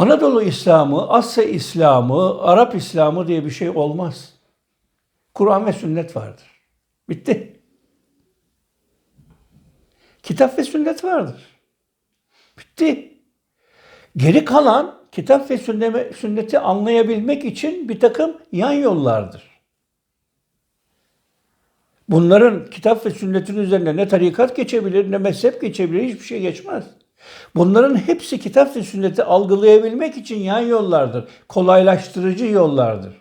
Anadolu İslamı, Asya İslamı, Arap İslamı diye bir şey olmaz. Kur'an ve sünnet vardır. Bitti. Kitap ve sünnet vardır. Bitti. Geri kalan kitap ve sünne- sünneti anlayabilmek için bir takım yan yollardır. Bunların kitap ve sünnetin üzerine ne tarikat geçebilir ne mezhep geçebilir hiçbir şey geçmez. Bunların hepsi kitap ve sünneti algılayabilmek için yan yollardır. Kolaylaştırıcı yollardır.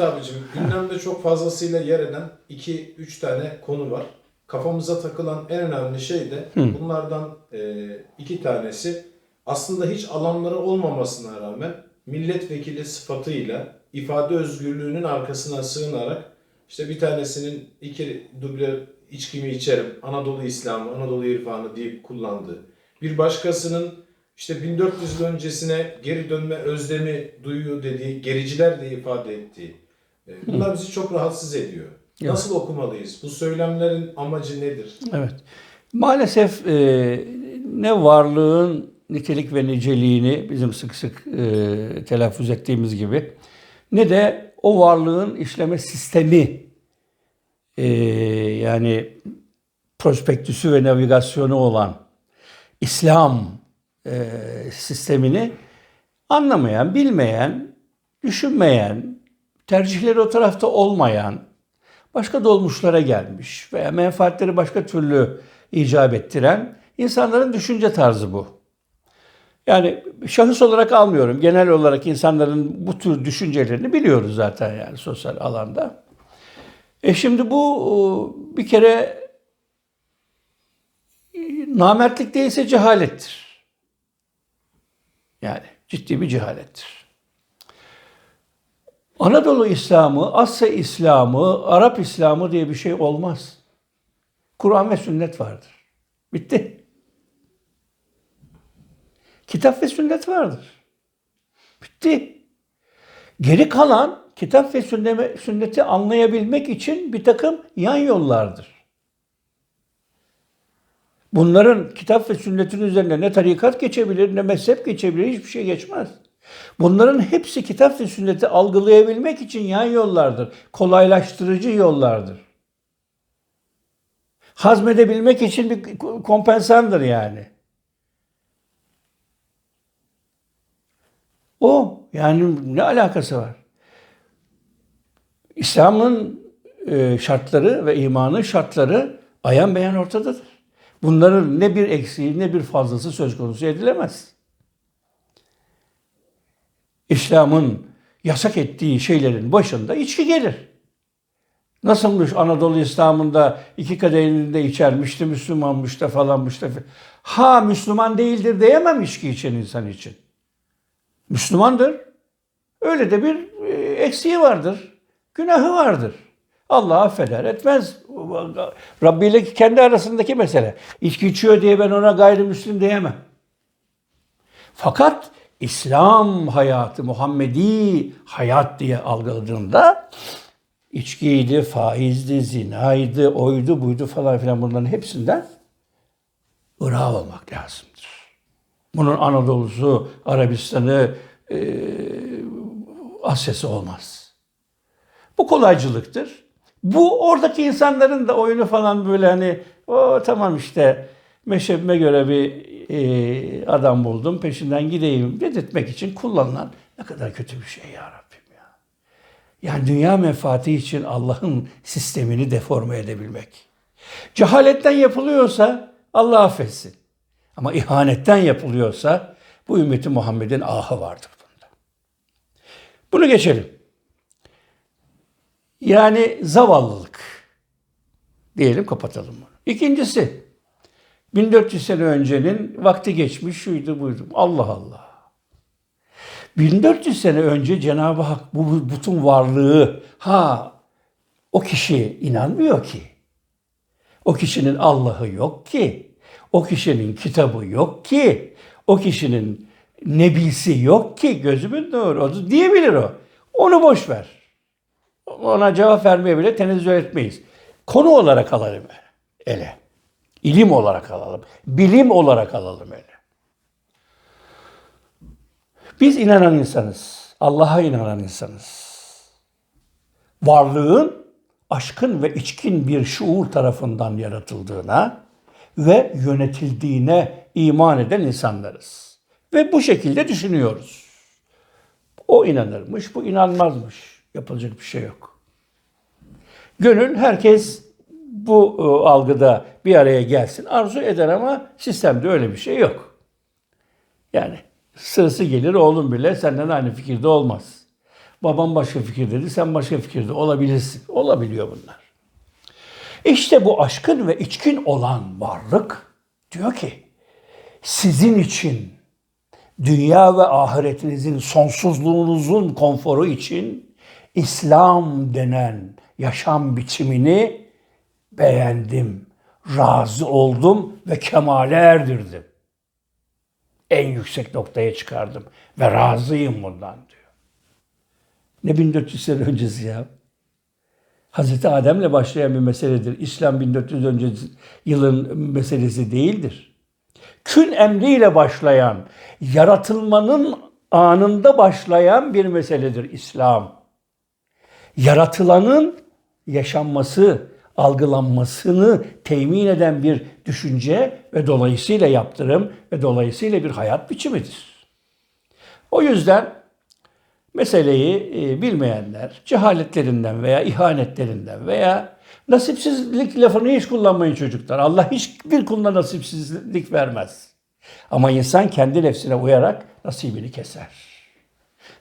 Ahmet abicim gündemde çok fazlasıyla yer eden 2-3 tane konu var. Kafamıza takılan en önemli şey de bunlardan e, iki tanesi aslında hiç alanları olmamasına rağmen milletvekili sıfatıyla ifade özgürlüğünün arkasına sığınarak işte bir tanesinin iki duble içkimi içerim, Anadolu İslamı, Anadolu İrfanı deyip kullandığı, bir başkasının işte 1400 yıl öncesine geri dönme özlemi duyuyor dediği, gericiler diye ifade ettiği. E, Bunlar bizi çok rahatsız ediyor. Nasıl okumalıyız? Bu söylemlerin amacı nedir? Evet. Maalesef e, ne varlığın nitelik ve niceliğini bizim sık sık e, telaffuz ettiğimiz gibi ne de o varlığın işleme sistemi e, yani prospektüsü ve navigasyonu olan İslam e, sistemini anlamayan, bilmeyen, düşünmeyen, tercihleri o tarafta olmayan, başka dolmuşlara gelmiş veya menfaatleri başka türlü icap ettiren insanların düşünce tarzı bu. Yani şahıs olarak almıyorum. Genel olarak insanların bu tür düşüncelerini biliyoruz zaten yani sosyal alanda. E şimdi bu e, bir kere e, namertlik değilse cehalettir. Yani ciddi bir cehalettir. Anadolu İslamı, Asya İslamı, Arap İslamı diye bir şey olmaz. Kur'an ve sünnet vardır. Bitti. Kitap ve sünnet vardır. Bitti. Geri kalan kitap ve sünne- sünneti anlayabilmek için bir takım yan yollardır. Bunların kitap ve sünnetin üzerine ne tarikat geçebilir ne mezhep geçebilir hiçbir şey geçmez. Bunların hepsi kitap ve sünneti algılayabilmek için yan yollardır. Kolaylaştırıcı yollardır. Hazmedebilmek için bir kompensandır yani. O yani ne alakası var? İslam'ın e, şartları ve imanın şartları ayan beyan ortadadır. Bunların ne bir eksiği ne bir fazlası söz konusu edilemez. İslam'ın yasak ettiği şeylerin başında içki gelir. Nasılmış Anadolu İslam'ında iki kadehinde içermişti, Müslümanmış da falanmış da. Ha Müslüman değildir diyemem içki içen insan için. Müslümandır. Öyle de bir e, eksiği vardır. Günahı vardır. Allah affeder, etmez. Rabbi ile kendi arasındaki mesele. İçki içiyor diye ben ona gayrimüslim diyemem. Fakat İslam hayatı, Muhammedi hayat diye algıladığında içkiydi, faizdi, zinaydı, oydu, buydu falan filan bunların hepsinden ırak olmak lazımdır. Bunun Anadolu'su, Arabistan'ı, e, Asya'sı olmaz. Bu kolaycılıktır. Bu oradaki insanların da oyunu falan böyle hani o tamam işte meşrebime göre bir e, adam buldum peşinden gideyim dedirtmek için kullanılan ne kadar kötü bir şey ya Rabbim ya. Yani dünya menfaati için Allah'ın sistemini deforme edebilmek. Cehaletten yapılıyorsa Allah affetsin. Ama ihanetten yapılıyorsa bu ümmeti Muhammed'in ahı vardır bunda. Bunu geçelim. Yani zavallılık. Diyelim kapatalım bunu. İkincisi 1400 sene öncenin vakti geçmiş şuydu buydu. Allah Allah. 1400 sene önce Cenab-ı Hak bu bütün varlığı ha O kişi inanmıyor ki. O kişinin Allah'ı yok ki. O kişinin kitabı yok ki. O kişinin nebisi yok ki. Gözümün nuru. Diyebilir o. Onu boş ver. Ona cevap vermeye bile tenezzül etmeyiz. Konu olarak alalım ele. İlim olarak alalım. Bilim olarak alalım ele. Biz inanan insanız. Allah'a inanan insanız. Varlığın aşkın ve içkin bir şuur tarafından yaratıldığına ve yönetildiğine iman eden insanlarız. Ve bu şekilde düşünüyoruz. O inanırmış, bu inanmazmış. Yapılacak bir şey yok. Gönül herkes bu e, algıda bir araya gelsin arzu eder ama sistemde öyle bir şey yok. Yani sırası gelir oğlum bile senden aynı fikirde olmaz. Babam başka fikirdedir, sen başka fikirde olabilirsin. Olabiliyor bunlar. İşte bu aşkın ve içkin olan varlık diyor ki sizin için dünya ve ahiretinizin sonsuzluğunuzun konforu için İslam denen yaşam biçimini beğendim, razı oldum ve kemale erdirdim. En yüksek noktaya çıkardım ve razıyım bundan diyor. Ne 1400 sene öncesi ya? Hazreti Adem'le başlayan bir meseledir. İslam 1400 öncesi yılın meselesi değildir. Kün emriyle başlayan, yaratılmanın anında başlayan bir meseledir İslam. Yaratılanın yaşanması, algılanmasını temin eden bir düşünce ve dolayısıyla yaptırım ve dolayısıyla bir hayat biçimidir. O yüzden meseleyi e, bilmeyenler cehaletlerinden veya ihanetlerinden veya nasipsizlik lafını hiç kullanmayın çocuklar. Allah hiçbir kuluna nasipsizlik vermez. Ama insan kendi nefsine uyarak nasibini keser.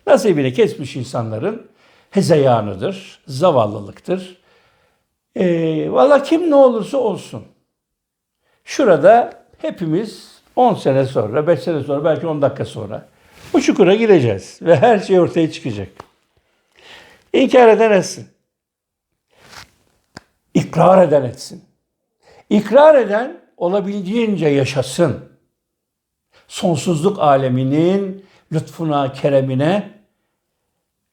Nasibini kesmiş insanların hezeyanıdır, zavallılıktır. E, Valla kim ne olursa olsun. Şurada hepimiz 10 sene sonra, 5 sene sonra, belki 10 dakika sonra bu çukura gireceğiz ve her şey ortaya çıkacak. İnkar eden etsin. İkrar eden etsin. İkrar eden olabildiğince yaşasın. Sonsuzluk aleminin lütfuna, keremine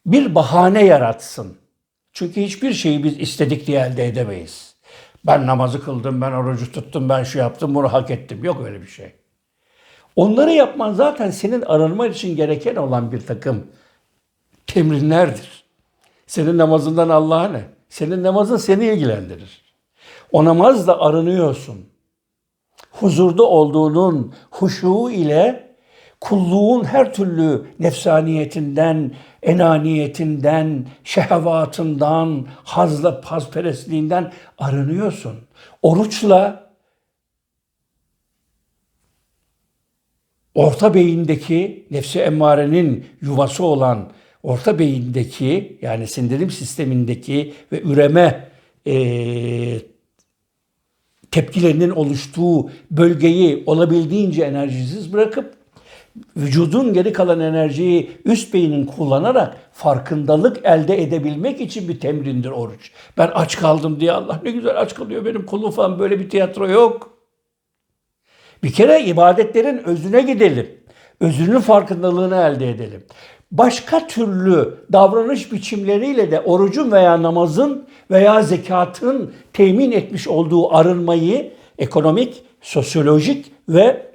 bir bahane yaratsın. Çünkü hiçbir şeyi biz istedik diye elde edemeyiz. Ben namazı kıldım, ben orucu tuttum, ben şu yaptım, bunu hak ettim. Yok öyle bir şey. Onları yapman zaten senin arınman için gereken olan bir takım temrinlerdir. Senin namazından Allah'a ne? Senin namazın seni ilgilendirir. O namazla arınıyorsun. Huzurda olduğunun huşu ile kulluğun her türlü nefsaniyetinden, enaniyetinden, şehvatından, hazla pazperestliğinden arınıyorsun. Oruçla orta beyindeki nefsi emmarenin yuvası olan orta beyindeki yani sindirim sistemindeki ve üreme e, tepkilerinin oluştuğu bölgeyi olabildiğince enerjisiz bırakıp vücudun geri kalan enerjiyi üst beynin kullanarak farkındalık elde edebilmek için bir temrindir oruç. Ben aç kaldım diye Allah ne güzel aç kalıyor benim kulum falan böyle bir tiyatro yok. Bir kere ibadetlerin özüne gidelim. Özünün farkındalığını elde edelim. Başka türlü davranış biçimleriyle de orucun veya namazın veya zekatın temin etmiş olduğu arınmayı ekonomik, sosyolojik ve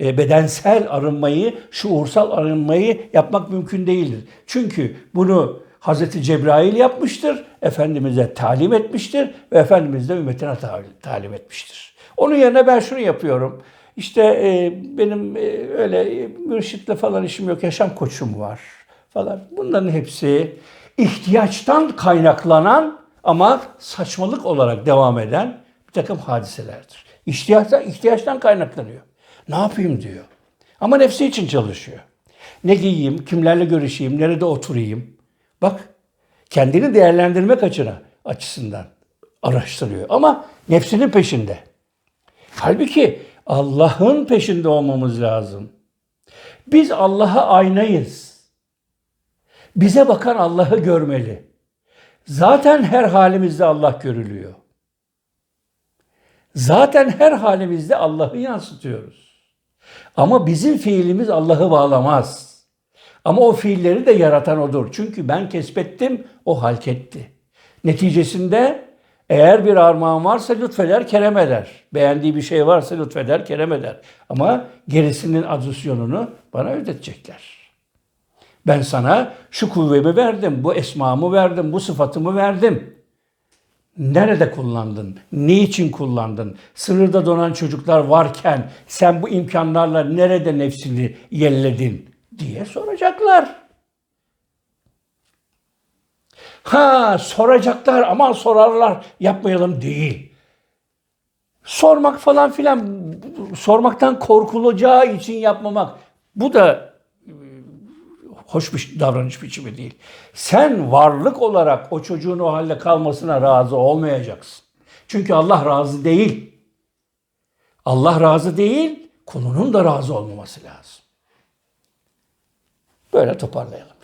bedensel arınmayı, şuursal arınmayı yapmak mümkün değildir. Çünkü bunu Hazreti Cebrail yapmıştır, Efendimiz'e talim etmiştir ve Efendimiz de ümmetine talim etmiştir. Onun yerine ben şunu yapıyorum. İşte e, benim e, öyle e, mürşitle falan işim yok, yaşam koçum var falan. Bunların hepsi ihtiyaçtan kaynaklanan ama saçmalık olarak devam eden bir takım hadiselerdir. İhtiyaçtan, ihtiyaçtan kaynaklanıyor. Ne yapayım diyor. Ama nefsi için çalışıyor. Ne giyeyim, kimlerle görüşeyim, nerede oturayım. Bak kendini değerlendirmek açına, açısından araştırıyor. Ama nefsinin peşinde. Halbuki Allah'ın peşinde olmamız lazım. Biz Allah'a aynayız. Bize bakan Allah'ı görmeli. Zaten her halimizde Allah görülüyor. Zaten her halimizde Allah'ı yansıtıyoruz. Ama bizim fiilimiz Allah'ı bağlamaz. Ama o fiilleri de yaratan odur. Çünkü ben kesbettim, o halketti. Neticesinde eğer bir armağan varsa lütfeder, kerem eder. Beğendiği bir şey varsa lütfeder, kerem eder. Ama gerisinin adisyonunu bana ödetecekler. Ben sana şu kuvvemi verdim, bu esmamı verdim, bu sıfatımı verdim. Nerede kullandın? Niçin kullandın? Sınırda donan çocuklar varken sen bu imkanlarla nerede nefsini yelledin diye soracaklar. Ha soracaklar aman sorarlar yapmayalım değil. Sormak falan filan sormaktan korkulacağı için yapmamak. Bu da hoş bir davranış biçimi değil. Sen varlık olarak o çocuğun o halde kalmasına razı olmayacaksın. Çünkü Allah razı değil. Allah razı değil, kulunun da razı olmaması lazım. Böyle toparlayalım.